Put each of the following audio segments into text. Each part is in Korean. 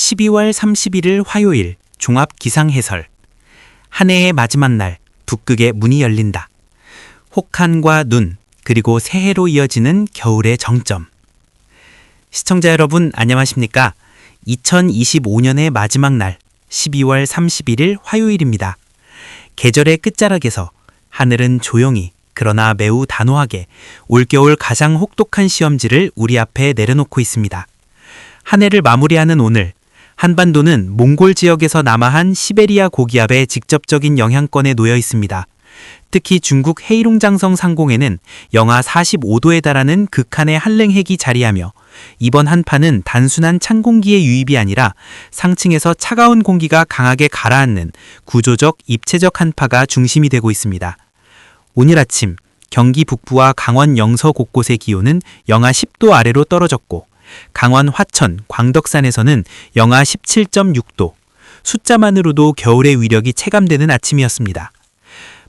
12월 31일 화요일 종합 기상 해설. 한 해의 마지막 날 북극의 문이 열린다. 혹한과 눈 그리고 새해로 이어지는 겨울의 정점. 시청자 여러분 안녕하십니까? 2025년의 마지막 날 12월 31일 화요일입니다. 계절의 끝자락에서 하늘은 조용히 그러나 매우 단호하게 올겨울 가장 혹독한 시험지를 우리 앞에 내려놓고 있습니다. 한 해를 마무리하는 오늘 한반도는 몽골 지역에서 남하한 시베리아 고기압의 직접적인 영향권에 놓여 있습니다. 특히 중국 헤이룽장성 상공에는 영하 45도에 달하는 극한의 한랭핵이 자리하며 이번 한파는 단순한 찬 공기의 유입이 아니라 상층에서 차가운 공기가 강하게 가라앉는 구조적 입체적 한파가 중심이 되고 있습니다. 오늘 아침 경기 북부와 강원 영서 곳곳의 기온은 영하 10도 아래로 떨어졌고 강원 화천, 광덕산에서는 영하 17.6도, 숫자만으로도 겨울의 위력이 체감되는 아침이었습니다.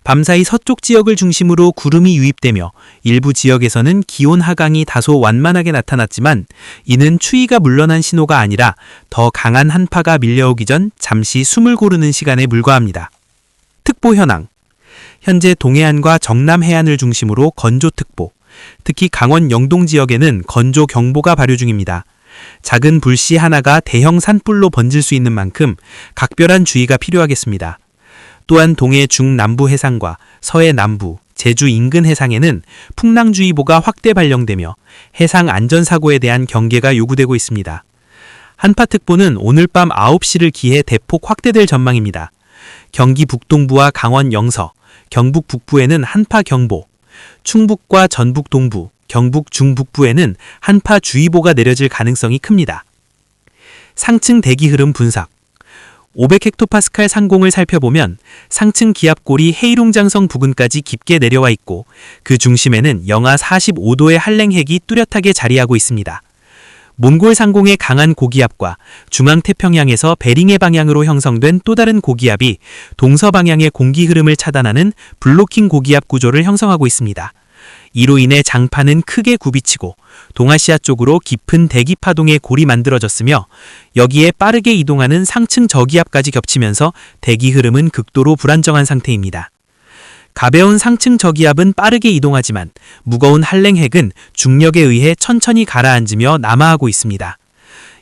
밤사이 서쪽 지역을 중심으로 구름이 유입되며 일부 지역에서는 기온 하강이 다소 완만하게 나타났지만 이는 추위가 물러난 신호가 아니라 더 강한 한파가 밀려오기 전 잠시 숨을 고르는 시간에 불과합니다. 특보 현황 현재 동해안과 정남 해안을 중심으로 건조특보, 특히 강원 영동 지역에는 건조 경보가 발효 중입니다. 작은 불씨 하나가 대형 산불로 번질 수 있는 만큼 각별한 주의가 필요하겠습니다. 또한 동해 중남부 해상과 서해 남부, 제주 인근 해상에는 풍랑주의보가 확대 발령되며 해상 안전사고에 대한 경계가 요구되고 있습니다. 한파특보는 오늘 밤 9시를 기해 대폭 확대될 전망입니다. 경기 북동부와 강원 영서, 경북 북부에는 한파 경보, 충북과 전북 동부, 경북 중북부에는 한파 주의보가 내려질 가능성이 큽니다. 상층 대기 흐름 분석 500헥토파스칼 상공을 살펴보면 상층 기압골이 헤이룽장성 부근까지 깊게 내려와 있고 그 중심에는 영하 45도의 한랭핵이 뚜렷하게 자리하고 있습니다. 몽골 상공의 강한 고기압과 중앙 태평양에서 베링해 방향으로 형성된 또 다른 고기압이 동서 방향의 공기 흐름을 차단하는 블로킹 고기압 구조를 형성하고 있습니다. 이로 인해 장파는 크게 굽이치고 동아시아 쪽으로 깊은 대기 파동의 골이 만들어졌으며 여기에 빠르게 이동하는 상층 저기압까지 겹치면서 대기 흐름은 극도로 불안정한 상태입니다. 가벼운 상층 저기압은 빠르게 이동하지만 무거운 한랭핵은 중력에 의해 천천히 가라앉으며 남하하고 있습니다.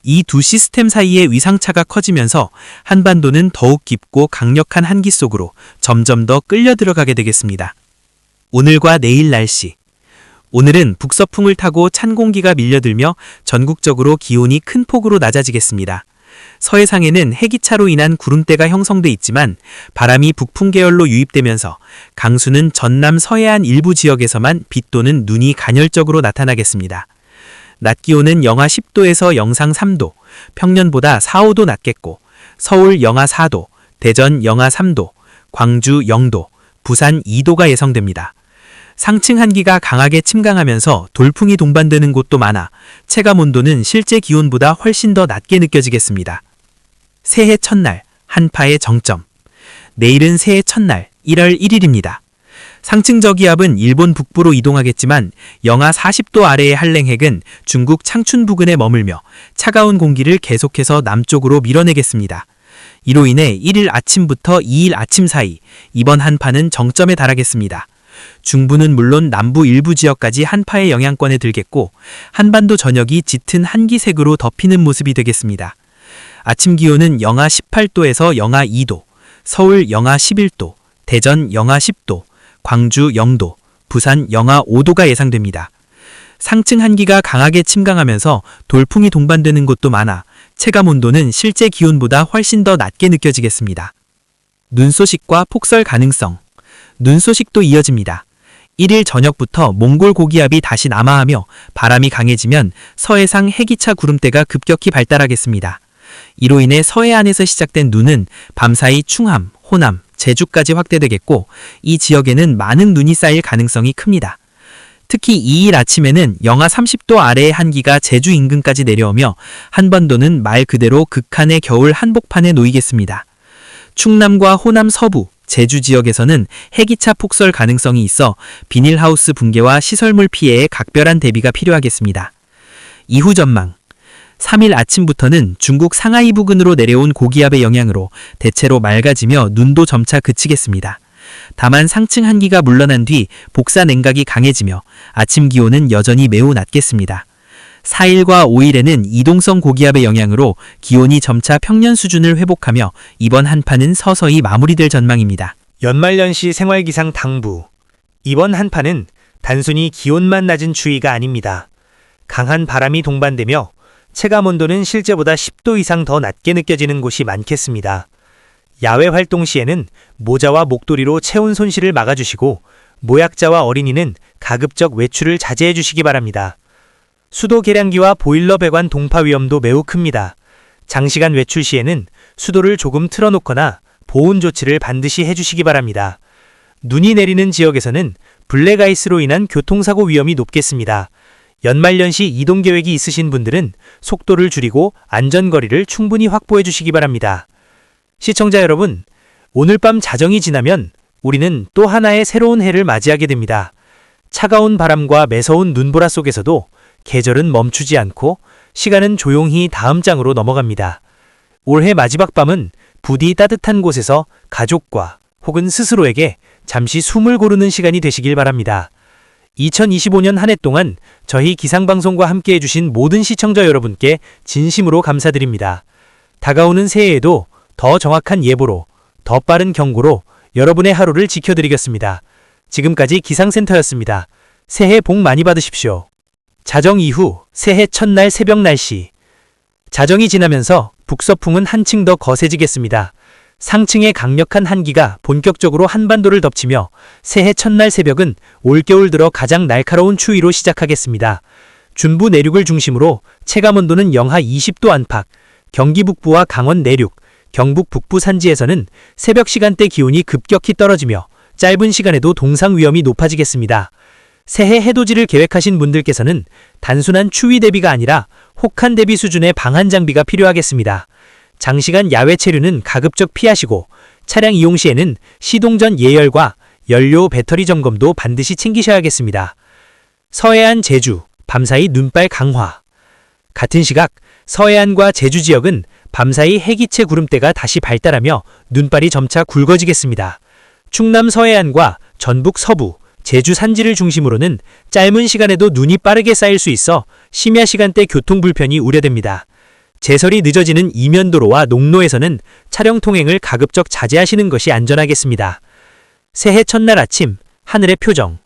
이 두 시스템 사이의 위상차가 커지면서 한반도는 더욱 깊고 강력한 한기 속으로 점점 더 끌려 들어가게 되겠습니다. 오늘과 내일 날씨. 오늘은 북서풍을 타고 찬 공기가 밀려들며 전국적으로 기온이 큰 폭으로 낮아지겠습니다. 서해상에는 해기차로 인한 구름대가 형성돼 있지만 바람이 북풍 계열로 유입되면서 강수는 전남 서해안 일부 지역에서만 비 또는 눈이 간헐적으로 나타나겠습니다. 낮 기온은 영하 10도에서 영상 3도, 평년보다 4, 5도 낮겠고 서울 영하 4도, 대전 영하 3도, 광주 0도, 부산 2도가 예상됩니다. 상층 한기가 강하게 침강하면서 돌풍이 동반되는 곳도 많아 체감 온도는 실제 기온보다 훨씬 더 낮게 느껴지겠습니다. 새해 첫날 한파의 정점. 내일은 새해 첫날 1월 1일입니다. 상층 저기압은 일본 북부로 이동하겠지만 영하 40도 아래의 한랭핵은 중국 창춘 부근에 머물며 차가운 공기를 계속해서 남쪽으로 밀어내겠습니다. 이로 인해 1일 아침부터 2일 아침 사이 이번 한파는 정점에 달하겠습니다. 중부는 물론 남부 일부 지역까지 한파의 영향권에 들겠고 한반도 전역이 짙은 한기색으로 덮이는 모습이 되겠습니다. 아침 기온은 영하 18도에서 영하 2도, 서울 영하 11도, 대전 영하 10도, 광주 0도, 부산 영하 5도가 예상됩니다. 상층 한기가 강하게 침강하면서 돌풍이 동반되는 곳도 많아 체감 온도는 실제 기온보다 훨씬 더 낮게 느껴지겠습니다. 눈 소식과 폭설 가능성. 눈 소식도 이어집니다. 1일 저녁부터 몽골 고기압이 다시 남하하며 바람이 강해지면 서해상 해기차 구름대가 급격히 발달하겠습니다. 이로 인해 서해안에서 시작된 눈은 밤사이 충함, 호남, 제주까지 확대되겠고 이 지역에는 많은 눈이 쌓일 가능성이 큽니다. 특히 2일 아침에는 영하 30도 아래의 한기가 제주 인근까지 내려오며 한반도는 말 그대로 극한의 겨울 한복판에 놓이겠습니다. 충남과 호남 서부, 제주 지역에서는 해기차 폭설 가능성이 있어 비닐하우스 붕괴와 시설물 피해에 각별한 대비가 필요하겠습니다. 이후 전망 3일 아침부터는 중국 상하이 부근으로 내려온 고기압의 영향으로 대체로 맑아지며 눈도 점차 그치겠습니다. 다만 상층 한기가 물러난 뒤 복사 냉각이 강해지며 아침 기온은 여전히 매우 낮겠습니다. 4일과 5일에는 이동성 고기압의 영향으로 기온이 점차 평년 수준을 회복하며 이번 한파는 서서히 마무리될 전망입니다. 연말연시 생활기상 당부. 이번 한파는 단순히 기온만 낮은 추위가 아닙니다. 강한 바람이 동반되며 체감 온도는 실제보다 10도 이상 더 낮게 느껴지는 곳이 많겠습니다. 야외 활동 시에는 모자와 목도리로 체온 손실을 막아주시고 모약자와 어린이는 가급적 외출을 자제해 주시기 바랍니다. 수도 계량기와 보일러 배관 동파 위험도 매우 큽니다. 장시간 외출 시에는 수도를 조금 틀어놓거나 보온 조치를 반드시 해주시기 바랍니다. 눈이 내리는 지역에서는 블랙아이스로 인한 교통사고 위험이 높겠습니다. 연말연시 이동 계획이 있으신 분들은 속도를 줄이고 안전거리를 충분히 확보해 주시기 바랍니다. 시청자 여러분, 오늘 밤 자정이 지나면 우리는 또 하나의 새로운 해를 맞이하게 됩니다. 차가운 바람과 매서운 눈보라 속에서도 계절은 멈추지 않고 시간은 조용히 다음 장으로 넘어갑니다. 올해 마지막 밤은 부디 따뜻한 곳에서 가족과 혹은 스스로에게 잠시 숨을 고르는 시간이 되시길 바랍니다. 2025년 한 해 동안 저희 기상방송과 함께 해주신 모든 시청자 여러분께 진심으로 감사드립니다. 다가오는 새해에도 더 정확한 예보로, 더 빠른 경고로 여러분의 하루를 지켜드리겠습니다. 지금까지 기상센터였습니다. 새해 복 많이 받으십시오. 자정 이후 새해 첫날 새벽 날씨. 자정이 지나면서 북서풍은 한층 더 거세지겠습니다. 상층의 강력한 한기가 본격적으로 한반도를 덮치며 새해 첫날 새벽은 올겨울 들어 가장 날카로운 추위로 시작하겠습니다. 중부 내륙을 중심으로 체감 온도는 영하 20도 안팎, 경기 북부와 강원 내륙, 경북 북부 산지에서는 새벽 시간대 기온이 급격히 떨어지며 짧은 시간에도 동상 위험이 높아지겠습니다. 새해 해돋이를 계획하신 분들께서는 단순한 추위 대비가 아니라 혹한 대비 수준의 방한 장비가 필요하겠습니다. 장시간 야외 체류는 가급적 피하시고 차량 이용 시에는 시동 전 예열과 연료 배터리 점검도 반드시 챙기셔야겠습니다. 서해안 제주 밤사이 눈발 강화 같은 시각 서해안과 제주 지역은 밤사이 해기체 구름대가 다시 발달하며 눈발이 점차 굵어지겠습니다. 충남 서해안과 전북 서부, 제주 산지를 중심으로는 짧은 시간에도 눈이 빠르게 쌓일 수 있어 심야 시간대 교통 불편이 우려됩니다. 제설이 늦어지는 이면도로와 농로에서는 차량 통행을 가급적 자제하시는 것이 안전하겠습니다. 새해 첫날 아침 하늘의 표정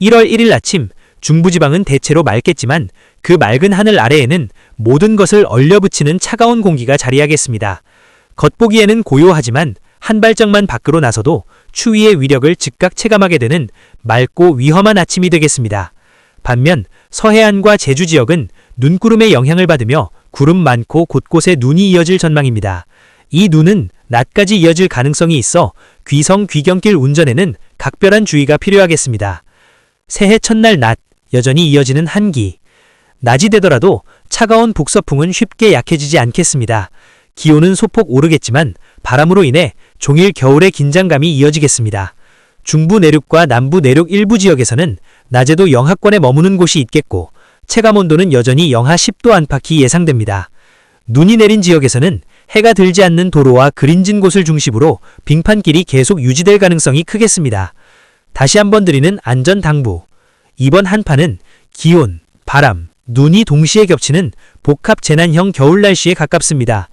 1월 1일 아침 중부지방은 대체로 맑겠지만 그 맑은 하늘 아래에는 모든 것을 얼려붙이는 차가운 공기가 자리하겠습니다. 겉보기에는 고요하지만 한 발짝만 밖으로 나서도 추위의 위력을 즉각 체감하게 되는 맑고 위험한 아침이 되겠습니다. 반면 서해안과 제주 지역은 눈구름의 영향을 받으며 구름 많고 곳곳에 눈이 이어질 전망입니다. 이 눈은 낮까지 이어질 가능성이 있어 귀성 귀경길 운전에는 각별한 주의가 필요하겠습니다. 새해 첫날 낮 여전히 이어지는 한기. 낮이 되더라도 차가운 북서풍은 쉽게 약해지지 않겠습니다. 기온은 소폭 오르겠지만 바람으로 인해 종일 겨울의 긴장감이 이어지겠습니다. 중부 내륙과 남부 내륙 일부 지역에서는 낮에도 영하권에 머무는 곳이 있겠고 체감 온도는 여전히 영하 10도 안팎이 예상됩니다. 눈이 내린 지역에서는 해가 들지 않는 도로와 그린진 곳을 중심으로 빙판길이 계속 유지될 가능성이 크겠습니다. 다시 한번 드리는 안전 당부. 이번 한파는 기온, 바람, 눈이 동시에 겹치는 복합 재난형 겨울 날씨에 가깝습니다.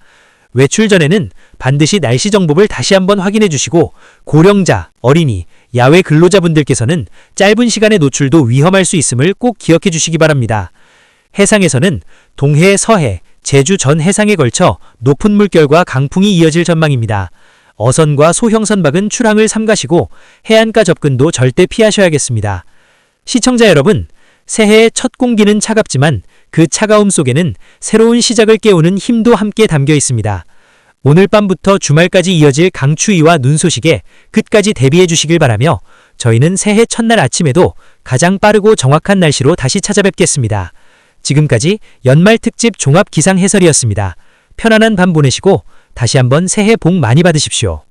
외출 전에는 반드시 날씨 정보를 다시 한번 확인해 주시고 고령자, 어린이, 야외 근로자분들께서는 짧은 시간의 노출도 위험할 수 있음을 꼭 기억해 주시기 바랍니다. 해상에서는 동해, 서해, 제주 전 해상에 걸쳐 높은 물결과 강풍이 이어질 전망입니다. 어선과 소형 선박은 출항을 삼가시고 해안가 접근도 절대 피하셔야겠습니다. 시청자 여러분, 새해의 첫 공기는 차갑지만 그 차가움 속에는 새로운 시작을 깨우는 힘도 함께 담겨 있습니다. 오늘 밤부터 주말까지 이어질 강추위와 눈 소식에 끝까지 대비해 주시길 바라며 저희는 새해 첫날 아침에도 가장 빠르고 정확한 날씨로 다시 찾아뵙겠습니다. 지금까지 연말 특집 종합 기상 해설이었습니다. 편안한 밤 보내시고 다시 한번 새해 복 많이 받으십시오.